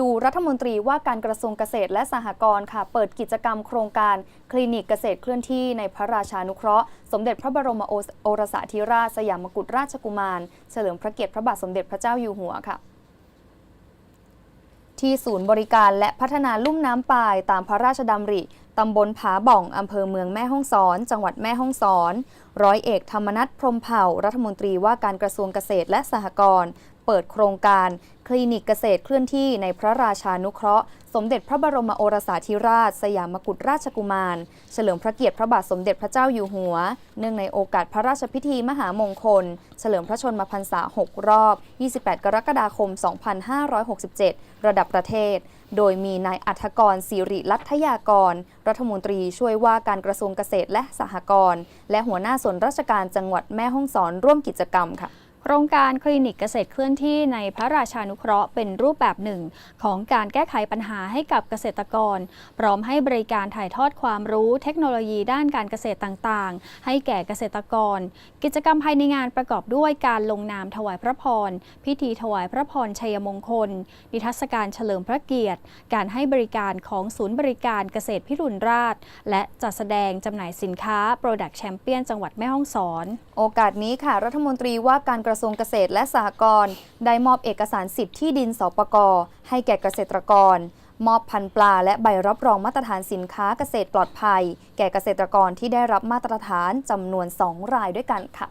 ดูรัฐมนตรีว่าการกระทรวงเกษตรและสหกรณ์ค่ะ เปิดกิจกรรมโครงการคลินิกเกษตรเคลื่อนที่ในพระราชานุเคราะห์ สมเด็จพระบรมโอโอรสาธิราชสยามกุฎราชกุมาร เฉลิมพระเกียรติพระบาทสมเด็จพระเจ้าอยู่หัวค่ะที่ศูนย์บริการและพัฒนาลุ่มน้ำปายตามพระราชดำริตำบลผาบ่องอำเภอเมืองแม่ฮ่องสอน จังหวัดแม่ฮ่องสอน ร้อยเอกธรรมนัฐพรมเผ่า รัฐมนตรีว่าการกระทรวงเกษตรและสหกรณ์เปิดโครงการ คลินิกเกษตรเคลื่อนที่ในพระราชานุเคราะห์ สมเด็จพระบรมโอรสาธิราช สยามกุฎราชกุมาร เฉลิมพระเกียรติพระบาทสมเด็จพระเจ้าอยู่หัว เนื่องในโอกาสพระราชพิธีมหามงคล เฉลิมพระชนมพรรษา 6 รอบ 28 กรกฎาคม 2567 ระดับประเทศ โดยมีนายอัธกรสิริรัตยากร รัฐมนตรีช่วยว่าการกระทรวงเกษตรและสหกรณ์และหัวหน้าส่วนราชการจังหวัดแม่ฮ่องสอนร่วมกิจกรรมค่ะ โครงการคลินิกเกษตรเคลื่อนที่ในพระราชานุเคราะห์เป็นรูปแบบหนึ่ง ของการแก้ไขปัญหาให้กับเกษตรกร พร้อมให้บริการถ่ายทอดความรู้เทคโนโลยีด้านการเกษตรต่างๆ ให้แก่เกษตรกร กิจกรรมภายในงานประกอบด้วยการลงนามถวายพระพร พิธีถวายพระพรชัยมงคล นิทรรศการเฉลิมพระเกียรติ การให้บริการของศูนย์บริการเกษตรพิรุณราช และจัดแสดงจำหน่ายสินค้า Product Champion จังหวัดแม่ฮ่องสอน โอกาสนี้ค่ะรัฐมนตรีว่าการกระทรวงเกษตรและสหกรณ์ได้มอบเอกสารสิทธิ์ที่ดินสปกให้แก่เกษตรกร มอบพันธุ์ปลาและใบรับรองมาตรฐานสินค้าเกษตรปลอดภัย แก่เกษตรกรที่ได้รับมาตรฐานจำนวน 2 รายด้วยกันค่ะ